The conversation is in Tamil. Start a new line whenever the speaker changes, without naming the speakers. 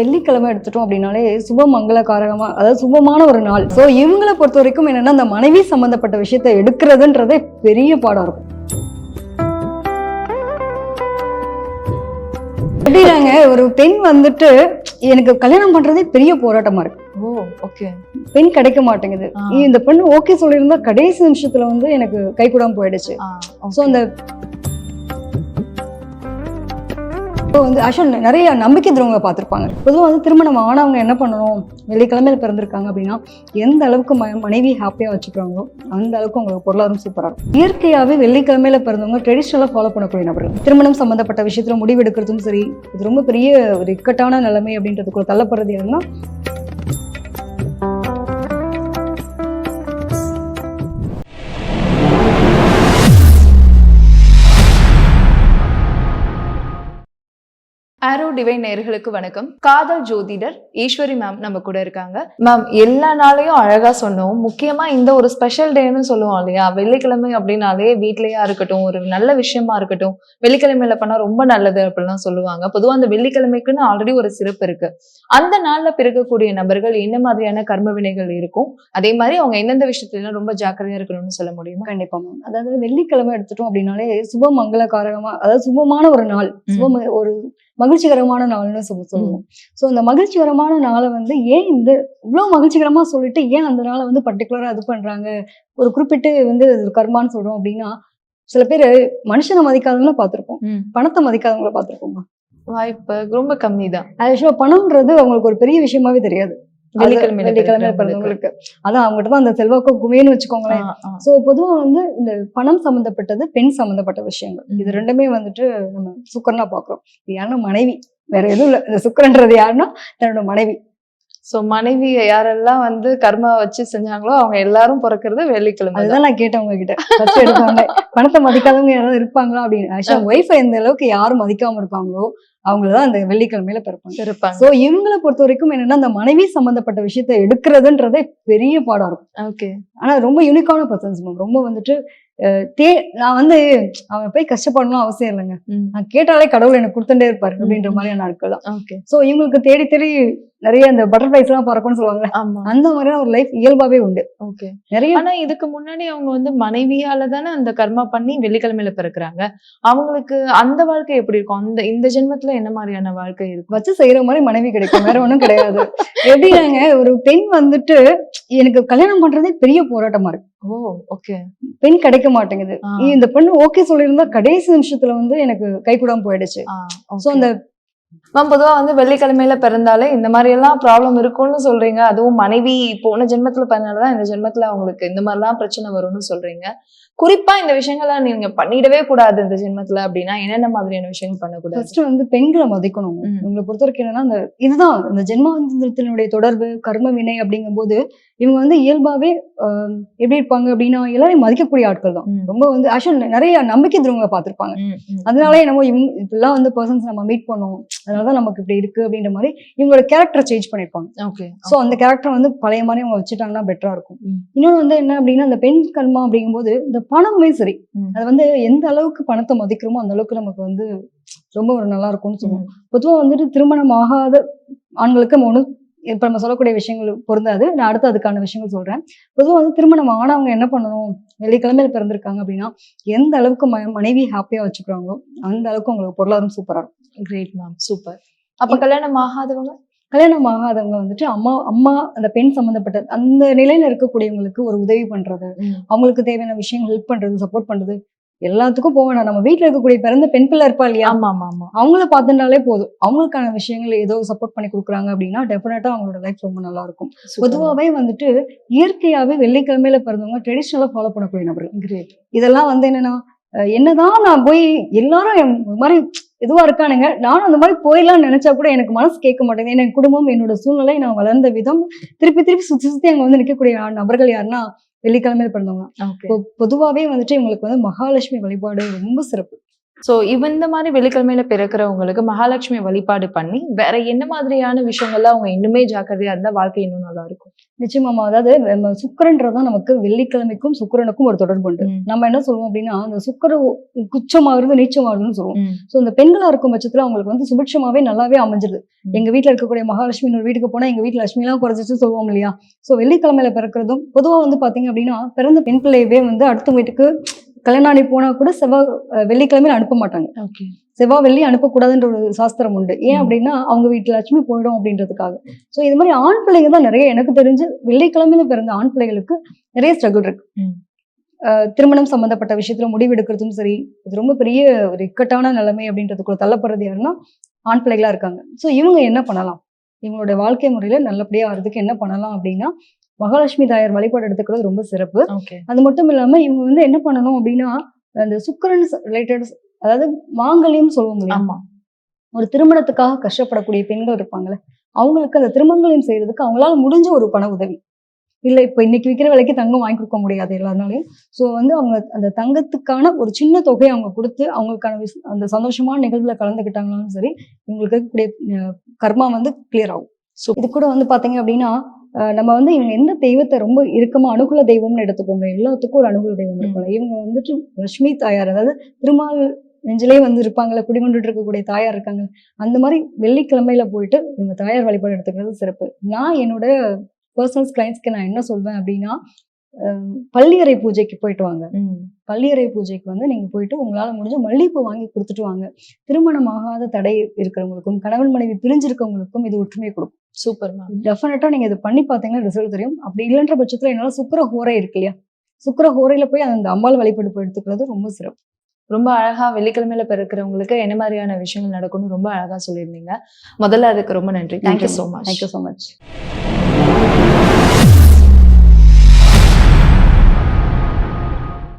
வெள்ளிக்கிழமை எடுத்துட்டோம் அப்படின்னாலே சுப மங்களகாரகமா அதாவது சுபமான ஒரு நாள். ஸோ இவங்களை பொறுத்த வரைக்கும் என்னன்னா அந்த மனைவி சம்பந்தப்பட்ட விஷயத்தை எடுக்கிறதுன்றதே பெரிய பாடம் இருக்கும். எப்படினாங்க ஒரு பெண் வந்துட்டு எனக்கு கல்யாணம் பண்றதே பெரிய போராட்டமா இருக்கு.
ஓ ஓகே
பெண் கிடைக்க மாட்டேங்குது. இந்த பெண் ஓகே சொல்லியிருந்தா கடைசி நிமிஷத்துல வந்து எனக்கு கை கூடாம போயிடுச்சு ஸோ அந்த இப்போ வந்து ஆக்சுவல் நிறைய நம்பிக்கை துறவங்களை பார்த்துருப்பாங்க. பொதுவாக வந்து திருமணம் ஆனவங்க என்ன பண்ணணும்? வெள்ளிக்கிழமையில பிறந்திருக்காங்க அப்படின்னா எந்த அளவுக்கு ம மனைவி ஹாப்பியாக வச்சுக்கிறாங்களோ அந்த அளவுக்கு உங்களுக்கு பொருளாதாரம் சூப்பராக இருக்கும். இயற்கையாகவே வெள்ளிக்கிழமையில பிறந்தவங்க ட்ரெடிஷ்னலாக ஃபாலோ பண்ணக்கூடிய நபர்கள். திருமணம் சம்மந்தப்பட்ட விஷயத்தில் முடிவெடுக்கிறதும் சரி இது ரொம்ப பெரிய ஒரு இக்கட்டான நிலைமை அப்படின்றதுக்குள்ள தள்ளப்படுறது
என்னன்னா டிவைன் நேர்களுக்கு வணக்கம். காதல் ஜோதிடர் ஈஸ்வரி மேம் நம்ம கூட இருக்காங்க. மேம் எல்லா நாளையும் அழகா சொன்னோம். முக்கியமா இந்த ஒரு ஸ்பெஷல் டேன்னு சொல்லுவோம் இல்லையா? வெள்ளிக்கிழமை அப்படின்னாலே வீட்லயா இருக்கட்டும் ஒரு நல்ல விஷயமா இருக்கட்டும் வெள்ளிக்கிழமையில பண்ணா ரொம்ப நல்லது அப்படிலாம் சொல்லுவாங்க. பொதுவா அந்த வெள்ளிக்கிழமைக்குன்னு ஆல்ரெடி ஒரு சிறப்பு இருக்கு. அந்த நாள்ல பிறக்கக்கூடிய நபர்கள் என்ன மாதிரியான கர்ம வினைகள் இருக்கும்? அதே மாதிரி அவங்க எந்தெந்த விஷயத்துல ரொம்ப ஜாக்கிரதையா இருக்கணும்னு சொல்ல முடியுமா?
கண்டிப்பா மேம் அதாவது வெள்ளிக்கிழமை எடுத்துட்டோம் அப்படின்னாலே சுப மங்கள காரகமா அதாவது சுபமான ஒரு நாள். சுப ஒரு மகிழ்ச்சிகரமான நாள்னு சொல்லி சொல்லுவோம். ஸோ அந்த மகிழ்ச்சிகரமான நாளை வந்து ஏன் இந்த இவ்வளோ மகிழ்ச்சிகரமா சொல்லிட்டு ஏன் அந்த நாளை வந்து பர்டிகுலரா இது பண்றாங்க? ஒரு குறிப்பிட்டு வந்து கர்மான்னு சொல்றோம் அப்படின்னா சில பேர் மனுஷனை மதிக்காதவங்கள பார்த்திருப்போம். பணத்தை மதிக்காதவங்கள பார்த்திருப்போம்?
வாய்ப்பு ரொம்ப கம்மி தான்
ஆக்சுவலா பணம்ன்றது அவங்களுக்கு ஒரு பெரிய விஷயமாவே தெரியாது. வெள்ளிக்கிழமை பிறந்தவங்களுக்கு அதான் அவங்ககிட்ட தான் அந்த செல்வாக்கு குமைன்னு வச்சுக்கோங்களேன். சோ பொதுவா வந்து இந்த பணம் சம்பந்தப்பட்டது பெண் சம்பந்தப்பட்ட விஷயங்கள். இது. ரெண்டுமே வந்துட்டு நம்ம சுக்கரனா பாக்குறோம் இது யாருன்னா மனைவி. வேற எதுவும் இல்ல. இந்த சுக்கரன்றது யாருன்னா தன்னோட மனைவி.
சோ மனைவி யாரெல்லாம் வந்து கர்மா வச்சு செஞ்சாங்களோ அவங்க எல்லாரும் பிறக்கிறது வெள்ளிக்கிழமை தான்.
அதுதான் நான் கேட்டேன் உங்ககிட்ட. ஃபர்ஸ்ட் பணத்தை மதிக்காதவங்க யாராவது இருப்பாங்களா அப்படின்னு. ஆக்சுவலா ஒய்ஃபை எந்த அளவுக்கு யாரும் மதிக்காம இருப்பாங்களோ அவங்களதான் அந்த வெள்ளிக்கிழமையில பிறப்பாங்க.
இருப்பாங்க
சோ இவங்களை பொறுத்த வரைக்கும் என்னன்னா அந்த மனைவி சம்பந்தப்பட்ட விஷயத்தை எடுக்கிறதுன்றதே பெரிய பாடம் இருக்கும்.
ஓகே.
ஆனா ரொம்ப யூனிக்கான பர்சன்ஸ் மேம் ரொம்ப வந்துட்டு தே நான் வந்து அவன் போய் கஷ்டப்படணும் அவசியம் இல்லைங்க. நான் கேட்டாலே கடவுள் எனக்கு கொடுத்துட்டே இருப்பாரு அப்படின்ற. மாதிரியான நாட்கள் தான்
ஓகே.
சோ இவங்களுக்கு தேடி தேடி நிறைய அந்த பட்டர்ஃபிளைஸ் எல்லாம் பறக்கும்னு சொல்லுவாங்க அந்த மாதிரியான ஒரு லைஃப் இயல்பாவே உண்டு.
ஓகே.
நிறைய
ஆனா இதுக்கு முன்னாடி அவங்க வந்து மனைவியால தானே அந்த கர்மா பண்ணி வெள்ளிக்கிழமையில பிறக்குறாங்க. அவங்களுக்கு அந்த வாழ்க்கை எப்படி இருக்கும்? அந்த இந்த ஜென்மத்துல என்ன மாதிரியான வாழ்க்கை இருக்கும்?
வச்சு செய்யற மாதிரி மனைவி கிடைக்கும். வேற ஒண்ணும் கிடையாது. எப்படின்னாங்க ஒரு பெண் வந்துட்டு எனக்கு கல்யாணம் பண்றதே பெரிய போராட்டமா இருக்கு.
Oh okay.
பெண் கிடைக்க மாட்டேங்குது. இந்த பெண் ஓகே சொல்லியிருந்தா கடைசி நிமிஷத்துல வந்து எனக்கு கை கூடாம போயிடுச்சு சோ அந்த
மேம் பொதுவா வந்து வெள்ளிக்கிழமையில பிறந்தாலே இந்த மாதிரி எல்லாம் ப்ராப்ளம் இருக்கும்னு சொல்றீங்க. அதுவும் மனைவி போன ஜென்மத்துல பிறந்தாலதான் இந்த ஜென்மத்துல அவங்களுக்கு இந்த மாதிரிலாம் பிரச்சனை வரும்னு சொல்றீங்க. குறிப்பா இந்த விஷயங்கள்லாம் நீங்க பண்ணிடவே கூடாது இந்த ஜென்மத்துல அப்படின்னா என்னென்ன மாதிரியான விஷயங்கள் பண்ணக்கூடாது?
ஃபர்ஸ்ட் வந்து பெண்களை மதிக்கணும். இவங்களை பொறுத்த வரைக்கும் என்னன்னா அந்த இதுதான். இந்த ஜென்மாந்திரத்தினுடைய தொடர்பு கர்ம வினை அப்படிங்கும்போது இவங்க வந்து இயல்பாவே எப்படி இருப்பாங்க அப்படின்னா எல்லாரையும் மதிக்கக்கூடிய ஆட்கள் தான். ரொம்ப வந்து ஆக்சுவல் நிறைய நம்பிக்கை துறவங்களை பார்த்திருப்பாங்க. அதனாலே என்னமோ இவங்க இப்படிலாம் வந்து பர்சன்ஸ் நம்ம மீட் பண்ணோம். அதனாலதான் நமக்கு இப்படி இருக்கு அப்படின்ற மாதிரி இவங்களோட கேரக்டர் சேஞ்ச் பண்ணிருப்பாங்க
ஓகே
சோ அந்த கேரக்டர் வந்து பழைய மாதிரி அவங்க வச்சுட்டாங்கன்னா பெட்டரா இருக்கும்
ம்.
இன்னொன்று வந்து என்ன அப்படின்னா அந்த பெண் கர்மா அப்படிங்கும்போது இந்த பணமே சரி. அது வந்து எந்த அளவுக்கு பணத்தை மதிக்கிறோமோ அந்த அளவுக்கு நமக்கு வந்து ரொம்ப ஒரு நல்லா இருக்கும்னு சொல்லுவோம். பொதுவா வந்துட்டு திருமணம் ஆகாத ஆண்களுக்கு நம்ம ஒண்ணு இப்ப நம்ம சொல்லக்கூடிய விஷயங்கள் பொருந்தாது. நான் அடுத்து அதுக்கான விஷயங்கள் சொல்றேன். பொதுவா வந்து திருமணம் ஆனவங்க என்ன பண்ணணும்? வெள்ளிக்கிழமையில பிறந்திருக்காங்க அப்படின்னா எந்த அளவுக்கு ம- மனைவி ஹாப்பியா வச்சுக்கிறாங்களோ அந்த அளவுக்கு உங்களுக்கு பொருளாதாரம் சூப்பரா இருக்கும்.
கிரேட் மேம் சூப்பர் அப்ப கல்யாணம் ஆகாதவங்க?
கல்யாணம் ஆகாதவங்க வந்துட்டு அம்மா அம்மா அந்த பெண் சம்பந்தப்பட்ட அந்த நிலையில இருக்கக்கூடியவங்களுக்கு ஒரு உதவி பண்றது அவங்களுக்கு தேவையான விஷயங்கள் ஹெல்ப் பண்றது சப்போர்ட் பண்றது எல்லாத்துக்கும் போக வேணாம். நம்ம வீட்ல இருக்கக்கூடிய பிறந்த பெண் பிள்ளை இருப்பா இல்லையா?
ஆமா ஆமா ஆமா.
அவங்கள பார்த்துட்டாலே போதும். அவங்களுக்கான விஷயங்கள் ஏதோ சப்போர்ட் பண்ணி கொடுக்குறாங்க அப்படின்னா டெஃபினட்டா அவங்களோட லைஃப் ரொம்ப நல்லா இருக்கும். பொதுவாவே வந்துட்டு இயற்கையாவே வெள்ளிக்கிழமையில பிறந்தவங்க ட்ரெடிஷ்னலா ஃபாலோ பண்ணக்கூடிய நபர்கள். இதெல்லாம் வந்து என்னன்னா என்னதான் நான் போய் எல்லாரும் என் இந்த மாதிரி இதுவா இருக்கானுங்க நானும் அந்த மாதிரி போயிடலாம்னு நினைச்சா கூட எனக்கு மனசு கேட்க மாட்டேங்குது. என் குடும்பம் என்னோட சூழ்நிலை நான் வளர்ந்த விதம் திருப்பி திருப்பி சுத்தி சுத்தி அங்க வந்து நிற்கக்கூடிய நபர்கள் யாருன்னா வெள்ளிக்கிழமையில பிறந்தவங்க.
Okay.
பொ- பொதுவாவே வந்துட்டு இவங்களுக்கு வந்து மகாலட்சுமி வழிபாடு ரொம்ப சிறப்பு.
சோ இவ இந்த மாதிரி வெள்ளிக்கிழமையில பிறக்கிறவங்களுக்கு மகாலட்சுமி வழிபாடு பண்ணி வேற என்ன மாதிரியான விஷயங்கள்ல அவங்க இன்னுமே ஜாக்கிரதையா இருந்தா வாழ்க்கை இன்னும் நல்லா இருக்கும்
நிச்சயமாமா அதாவது சுக்கரன்றதான் நமக்கு வெள்ளிக்கிழமைக்கும் சுக்கிரனுக்கும் ஒரு தொடர்பு உண்டு. நம்ம என்ன சொல்லுவோம் அப்படின்னா அந்த சுக்கர குச்சமாகுறது நீச்சமாகுதுன்னு சொல்லுவோம். ஸோ இந்த பெண்களா இருக்கும் பட்சத்துல அவங்களுக்கு வந்து சுபிட்சமாவே நல்லாவே அமைஞ்சிருது. எங்க வீட்ல இருக்கக்கூடிய மகாலட்சுமி இன்னொரு வீட்டுக்கு போனா எங்க வீட்டுல லட்சுமி எல்லாம் குறைஞ்சிச்சு சொல்லுவோம் இல்லையா ஸோ வெள்ளிக்கிழமையில பிறக்கிறதும் பொதுவா வந்து பாத்தீங்க அப்படின்னா பிறந்த பெண் பிள்ளையவே வந்து அடுத்த வீட்டுக்கு கல்யாணம் ஆகி போனா கூட செவ்வாய் வெள்ளிக்கிழமையில அனுப்ப மாட்டாங்க.
ஓகே.
செவ்வாய் வெள்ளி அனுப்பக்கூடாதுன்ற ஒரு சாஸ்திரம் உண்டு. ஏன். அப்படின்னா அவங்க வீட்டுல லட்சுமி போயிடும் அப்படின்றதுக்காக. ஸோ இது மாதிரி ஆண் பிள்ளைங்க தான் நிறைய எனக்கு தெரிஞ்சு வெள்ளிக்கிழமையில பிறந்த ஆண் பிள்ளைகளுக்கு நிறைய ஸ்ட்ரகிள் இருக்கு. திருமணம் சம்பந்தப்பட்ட விஷயத்துல முடிவெடுக்கிறதும் சரி இது ரொம்ப பெரிய ஒரு இக்கட்டான நிலைமை அப்படின்றதுக்குள்ள தள்ளப்படுறது யாருன்னா ஆண் பிள்ளைகளா இருக்காங்க. ஸோ இவங்க என்ன பண்ணலாம்? இவங்களுடைய வாழ்க்கை முறையில நல்லபடியா வர்றதுக்கு என்ன பண்ணலாம் அப்படின்னா மகாலட்சுமி தாயார் வழிபாடு எடுத்துக்கிறது ரொம்ப சிறப்பு. அது மட்டும் இல்லாம இவங்க வந்து என்ன பண்ணணும் அப்படின்னா அந்த சுக்கரன் ரிலேட்டட் அதாவது மாங்கல்யம் சொல்லுவாங்க?
ஆமா.
ஒரு திருமணத்துக்காக கஷ்டப்படக்கூடிய பெண்கள் இருப்பாங்கல்ல அவங்களுக்கு அந்த திருமங்கலம் செய்யறதுக்கு அவங்களால முடிஞ்ச ஒரு பண உதவி. இல்ல இப்ப இன்னைக்கு விற்கிற விலைக்கு தங்கம் வாங்கி கொடுக்க முடியாது எல்லாருனாலையும். ஸோ வந்து அவங்க அந்த தங்கத்துக்கான ஒரு சின்ன தொகையை அவங்க கொடுத்து அவங்களுக்கான விஷ- அந்த சந்தோஷமான நிகழ்வுல கலந்துக்கிட்டாங்களாலும் சரி இவங்களுக்கு இருக்கக்கூடிய கர்மா வந்து கிளியர் ஆகும். ஸோ இது கூட வந்து பாத்தீங்க அப்படின்னா நம்ம வந்து இவங்க எந்த தெய்வத்தை ரொம்ப இறுக்கமா அனுகூல தெய்வம்னு எடுத்துக்கோங்க எல்லாத்துக்கும் ஒரு அனுகூல தெய்வம் இருக்கும்ல. இவங்க வந்துட்டு லட்சுமி தாயார் அதாவது திருமால் நெஞ்சிலே வந்து இருப்பாங்கல்ல குடிகொண்டுட்டு இருக்கக்கூடிய தாயார் இருக்காங்க. அந்த மாதிரி வெள்ளிக்கிழமையில போயிட்டு இவங்க தாயார் வழிபாடு எடுத்துக்கிறது சிறப்பு. நான் என்னோட பர்சனல் கிளைண்ட்ஸ்க்கு நான் என்ன சொல்வேன் அப்படின்னா பள்ளியறை பூஜைக்கு போயிட்டு வாங்க. பள்ளியறை பூஜைக்கு வந்து நீங்க போயிட்டு உங்களால முடிஞ்ச மல்லிகைப்பூ வாங்கி கொடுத்துட்டு வாங்க. திருமணமாகாத தடை இருக்கிறவங்களுக்கும் கணவன் மனைவி பிரிஞ்சிருக்கவங்களுக்கும் இது ஒற்றுமை கொடுக்கும்.
சூப்பர்
டெஃபினட்டா நீங்க இது பண்ணி பார்த்தீங்கன்னா ரிசல்ட் தெரியும். அப்படி இல்லைன்ற பட்சத்துல என்னால சுக்கர ஹோரை இருக்கு இல்லையா? சுக்கர ஹோரையில போய் அந்த அம்பாள் வழிபாடு எடுத்துக்கிறது ரொம்ப சிறப்பு.
ரொம்ப அழகா வெள்ளிக்கிழமையில பிறக்கிறவங்களுக்கு என்ன மாதிரியான விஷயங்கள் நடக்கும்னு ரொம்ப அழகா சொல்லியிருந்தீங்க. முதல்ல அதுக்கு ரொம்ப நன்றி. Thank you so much
thank you so much